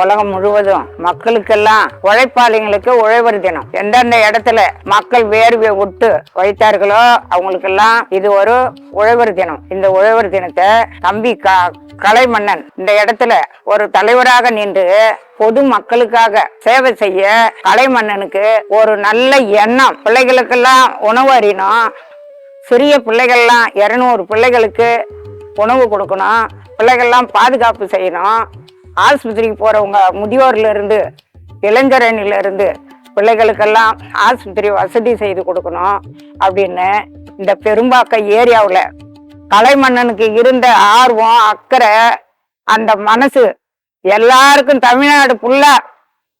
உலகம் முழுவதும் மக்களுக்கெல்லாம் உழைப்பாளிங்களுக்கு உழைவர் தினம். எந்தெந்த இடத்துல மக்கள் வேர்வை விட்டு வைத்தார்களோ அவங்களுக்கெல்லாம் இது ஒரு உழைவர் தினம். இந்த உழைவர் தினத்தை தம்பி க கலைமன்னன் இந்த இடத்துல ஒரு தலைவராக நின்று பொது மக்களுக்காக சேவை செய்ய கலைமன்னனுக்கு ஒரு நல்ல எண்ணம். பிள்ளைகளுக்கெல்லாம் உணவு அறியணும் சிறிய பிள்ளைகள்லாம் இரநூறு பிள்ளைகளுக்கு உணவு கொடுக்கணும். பிள்ளைகள்லாம் பாதுகாப்பு செய்யணும். ஆஸ்பத்திரிக்கு போகிறவங்க முதியோர்லேருந்து இளைஞரணிலேருந்து பிள்ளைகளுக்கெல்லாம் ஆஸ்பத்திரி வசதி செய்து கொடுக்கணும் அப்படின்னு இந்த பெரும்பாக்க ஏரியாவில் கலைமன்னனுக்கு இருந்த ஆர்வம் அக்கறை அந்த மனசு எல்லாருக்கும் தமிழ்நாடு ஃபுல்லா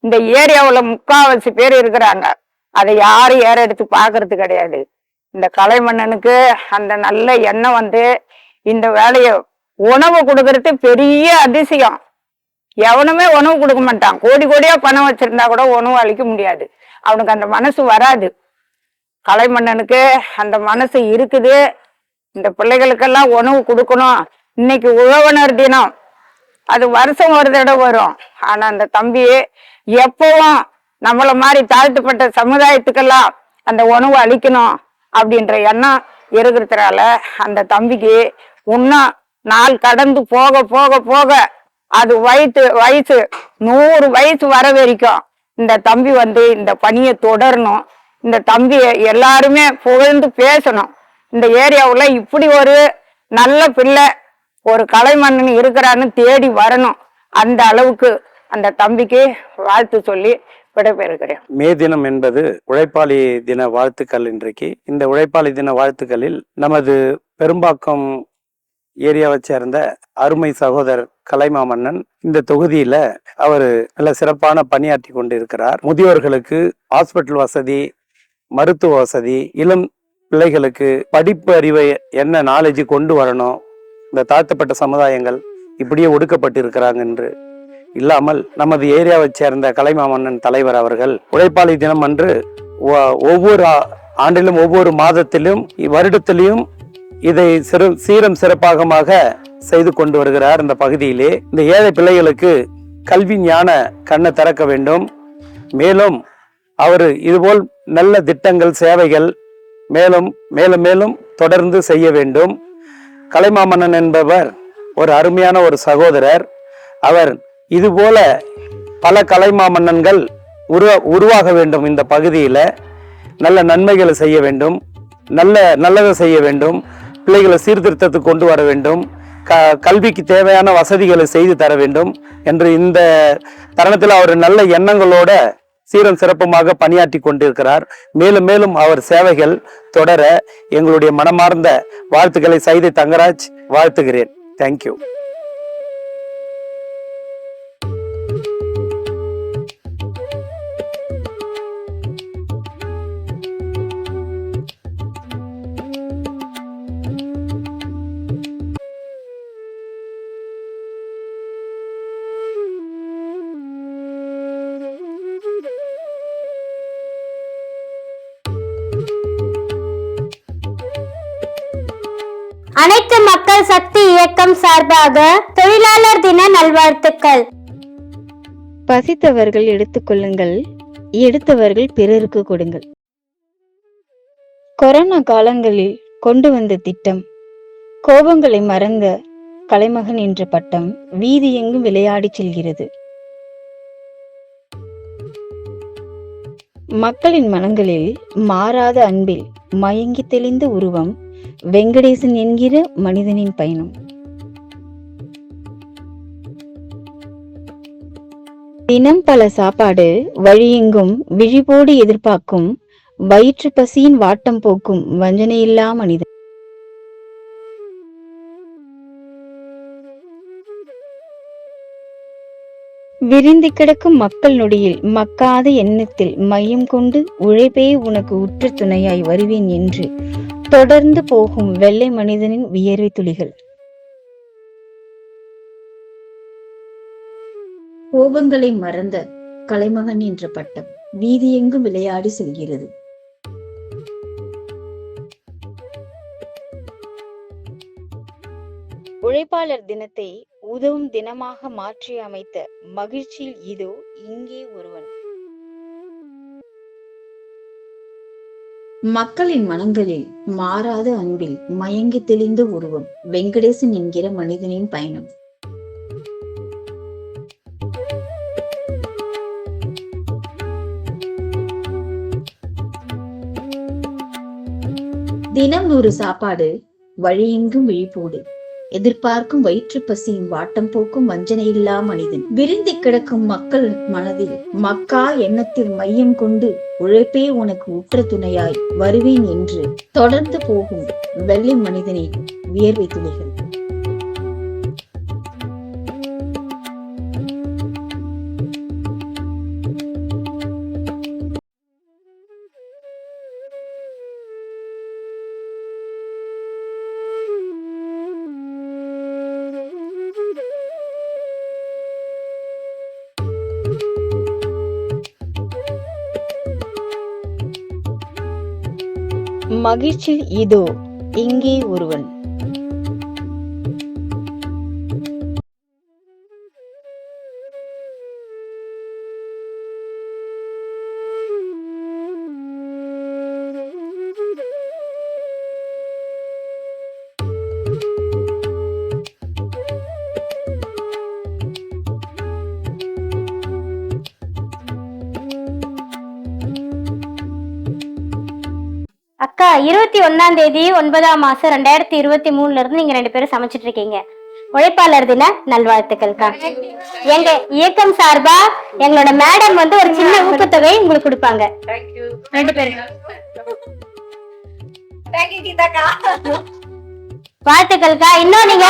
இந்த ஏரியாவில் முக்காவாசி பேர் இருக்கிறாங்க. அதை யாரும் ஏற எடுத்து பார்க்கறது கிடையாது. இந்த கலைமன்னனுக்கு அந்த நல்ல எண்ணம் வந்து இந்த வேலையை உணவு கொடுக்கறது பெரிய அதிசயம். எவனுமே உணவு கொடுக்க மாட்டான். கோடி கோடியா பணம் வச்சிருந்தா கூட உணவு அளிக்க முடியாது. அவனுக்கு அந்த மனசு வராது. கலைமன்னனுக்கு அந்த மனசு இருக்குது. இந்த பிள்ளைகளுக்கெல்லாம் உணவு கொடுக்கணும். இன்னைக்கு உழவனர் தினம். அது வருஷம் ஒரு தடவை வரும். ஆனா அந்த தம்பி எப்பவும் நம்மள மாதிரி தாழ்த்தப்பட்ட சமுதாயத்துக்கெல்லாம் அந்த உணவு அளிக்கணும். அப்படின்ற எண்ணம் இருக்கிறதுனால அந்த தம்பிக்கு இன்னும் நாள் கடந்து போக போக போக அது வயசு வயசு நூறு வயசு வர வரைக்கும் இந்த தம்பி வந்து இந்த பணியை தொடரணும். இந்த தம்பியை எல்லாருமே புகழ்ந்து பேசணும். இந்த ஏரியாவில் இப்படி ஒரு நல்ல பிள்ளை ஒரு கலைமன்னன் இருக்கிறான்னு தேடி வரணும். அந்த அளவுக்கு அந்த தம்பிக்கு வாழ்த்து சொல்லி விடைபெறுகிறேன். மே தினம் என்பது உழைப்பாளி தின வாழ்த்துக்கள் இன்றைக்கு. இந்த உழைப்பாளி தின வாழ்த்துக்களில் நமது பெரும்பாக்கம் ஏரியாவை சேர்ந்த அருமை சகோதரர் கலைமாமன்னன் இந்த தொகுதியில அவர் நல்ல சிறப்பான பணியாற்றி கொண்டு இருக்கிறார் முதியோர்களுக்கு ஹாஸ்பிட்டல் வசதி மருத்துவ வசதி இளம் பிள்ளைகளுக்கு படிப்பு அறிவை என்ன நாலேஜ் கொண்டு வரணும் இந்த தாழ்த்தப்பட்ட சமுதாயங்கள் இப்படியே ஒடுக்கப்பட்டு இருக்கிறாங்க என்று இல்லாமல் நமது ஏரியாவை சேர்ந்த கலைமாமன்னன் தலைவர் அவர்கள் உழைப்பாளி தினம் அன்று ஒவ்வொரு ஆண்டிலும் ஒவ்வொரு மாதத்திலும் வருடத்திலும் இதை சிறு சீரம் சிறப்பாகமாக செய்து கொண்டு வருகிறார் இந்த பகுதியிலே. இந்த ஏழை பிள்ளைகளுக்கு கல்வி ஞான கண்ணை திறக்க வேண்டும். மேலும் அவர் இதுபோல் நல்ல திட்டங்கள் சேவைகள் மேலும் மேலும் மேலும் தொடர்ந்து செய்ய வேண்டும். கலைமாமன்னன் என்பவர் ஒரு அருமையான ஒரு சகோதரர். அவர் இதுபோல பல கலைமாமன்னன்கள் உருவா உருவாக வேண்டும் இந்த பகுதியில். நல்ல நன்மைகளை செய்ய வேண்டும். நல்ல நல்லதை செய்ய வேண்டும். பிள்ளைகளை சீர்திருத்தத்துக்கு கொண்டு வர வேண்டும். க கல்விக்கு தேவையான வசதிகளை செய்து தர வேண்டும் என்று இந்த தருணத்தில் அவர் நல்ல எண்ணங்களோட சீரம் சிறப்புமாக பணியாற்றி கொண்டிருக்கிறார். மேலும் மேலும் அவர் சேவைகள் தொடர எங்களுடைய மனமார்ந்த வாழ்த்துக்களை சைதை தங்கராஜ் வாழ்த்துகிறேன். தேங்க்யூ அனைத்து மக்கள் சக்தி இயக்கம் சார்பாக தொழிலாளர் தின நல்வாழ்த்துக்கள். பசித்தவர்கள் எடுத்துக்கொள்ளுங்கள் எடுத்தவர்கள் பிறருக்கு கொடுங்கள். கொரோனா காலங்களில் கொண்டு வந்த திட்டம் கோபங்களை மறந்த கலைமகன் என்ற பட்டம் வீதி எங்கும் விளையாடிச் செல்கிறது. மக்களின் மனங்களில் மாறாத அன்பில் மயங்கி தெளிந்த உருவம் வெங்கடேசன் என்கிற மனிதனின் பயணம். தினம் பல சாப்பாடு வழியெங்கும் விழிபோடு எதிர்பார்க்கும் வயிற்று பசியின் வாட்டம் போக்கும் வஞ்சனையில்லா மனிதன். விரிந்து கிடக்கும் மக்கள் நொடியில் மக்காத எண்ணத்தில் மையம் கொண்டு உழைப்பே உனக்கு உற்று துணையாய் வருவேன் என்று. தொடர்ந்து போகும் வெள்ளை மனிதனின் வியர்வை துளிகள். கோபங்களை மறந்த கலைமகன் என்ற பட்டம் வீதியெங்கும் விளையாடி செல்கிறது. உழைப்பாளர் தினத்தை உதவும் தினமாக மாற்றி அமைத்த மகிழ்ச்சியில் இதோ இங்கே ஒருவன். மக்களின் மனங்களில் மாறாத அன்பில் மயங்கி தெளிந்த உருவம் வெங்கடேசன் என்கிற மனிதனின் பயணம். தினம் நூறு சாப்பாடு வழியெங்கும் விழிப்போடு. எதிர்பார்க்கும் வயிற்று பசியும் வாட்டம் போக்கும் வஞ்சனை இல்லா மனிதன். விருந்தி கிடக்கும் மக்கள் மனதில் மக்கா எண்ணத்தில் மையம் கொண்டு உழைப்பே உனக்கு உற்ற துணையாய் வருவேன் என்று தொடர்ந்து போகும் வெள்ளை மனிதனின் வியர்வை துளிகள். மகிழ்ச்சி இதோ இங்கே ஒருவன். அக்கா இருபத்தி ஒன்னாம் தேதி ஒன்பதாம் மாசம் ரெண்டாயிரத்தி இருபத்தி மூணுல இருந்து நீங்க ரெண்டு பேரும் சமைச்சிட்டு இருக்கீங்க. உழைப்பாளர் தின நல்வாழ்த்துக்கள்க்கா எங்க இயக்கம் சார்பா எங்களோட மேடம் வந்து ஒரு சின்ன ஊக்கத்தொகை உங்களுக்கு கொடுப்பாங்க. ரெண்டு பேரும் வாழ்த்துக்கள்க்கா இன்னும் நீங்க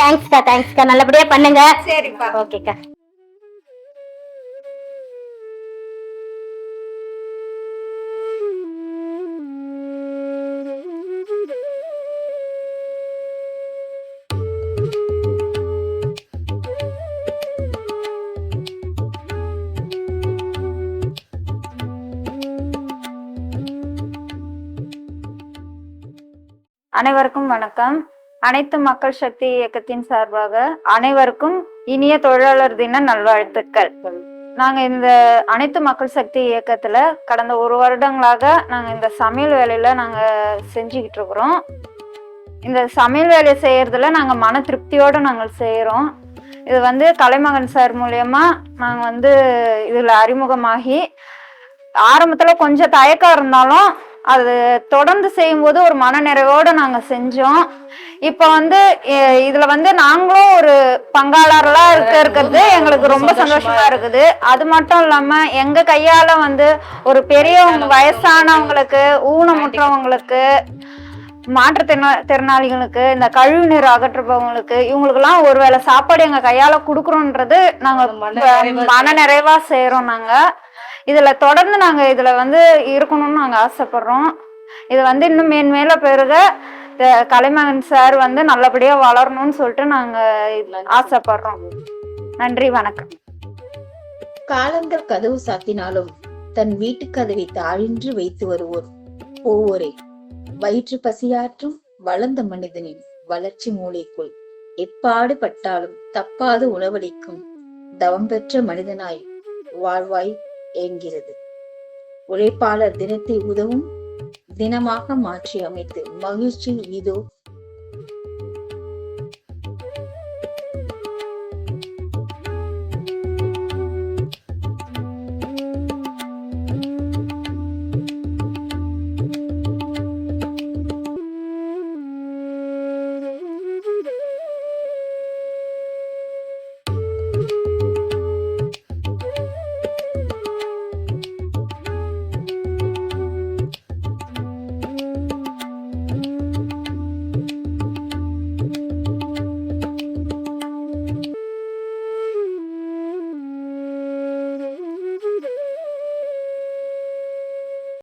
தேங்க்ஸ்க்கா தேங்க்ஸ்க்கா நல்லபடியா பண்ணுங்க. சரிப்பா. ஓகேக்கா அனைவருக்கும் வணக்கம். அனைத்து மக்கள் சக்தி இயக்கத்தின் சார்பாக அனைவருக்கும் இனிய தொழிலாளர் தின நல்வாழ்த்துக்கள். நாங்க இந்த அனைத்து மக்கள் சக்தி இயக்கத்துல கடந்த ஒரு வருடங்களாக நாங்க இந்த சமையல் வேலையில நாங்க செஞ்சுக்கிட்டு இருக்கிறோம். இந்த சமையல் வேலையை செய்யறதுல நாங்க மன திருப்தியோட நாங்கள் செய்யறோம் இது வந்து கலைமகன் சார் மூலயமா நாங்க வந்து இதுல அறிமுகமாகி ஆரம்பத்துல கொஞ்சம் தயக்கம் இருந்தாலும் அது தொடர்ந்து செய்யும்போது ஒரு மனநிறைவோட நாங்க செஞ்சோம். இப்ப வந்து இதுல வந்து நாங்களும் ஒரு பங்காளர்களா இருக்க இருக்கிறது எங்களுக்கு ரொம்ப சந்தோஷமா இருக்குது. அது மட்டும் இல்லாம எங்க கையால வந்து ஒரு பெரியவங்க வயசானவங்களுக்கு. ஊனமுற்றவங்களுக்கு மாற்றுத்திறனா திறனாளிகளுக்கு இந்த கழிவு நீர் அகற்றுபவங்களுக்கு இவங்களுக்கெல்லாம் ஒருவேளை சாப்பாடு எங்க கையால குடுக்குறோன்றது நாங்க மன நிறைவா செய்யறோம் நாங்க. இதில் தொடர்ந்து நாங்கள் இதில் வந்து இருக்கணும்னு நாங்கள் ஆசைப்படுறோம். இது வந்து இன்னும் மேன்மேல பெருக கலைமகன் சார் வந்து நல்லபடியாக வளரணும்னு சொல்லிட்டு நாங்கள் ஆசைப்படுறோம். நன்றி வணக்கம். காலங்கள் கதவு சாத்தினாலும் தன் வீட்டு கதவை தாழின்று வைத்து வருவோர். போவோரே வயிற்று பசியாற்றும் வளர்ந்த மனிதனின் வளர்ச்சி மூளைக்குள் எப்பாடு பட்டாலும் தப்பாது உணவளிக்கும் தவம் பெற்ற மனிதனாய் வாழ்வாய் ஏங்கிறது உழைப்பாளர் தினத்தை உதவும் தினமாக மாற்றி அமைத்து மகிழ்ச்சி இதோ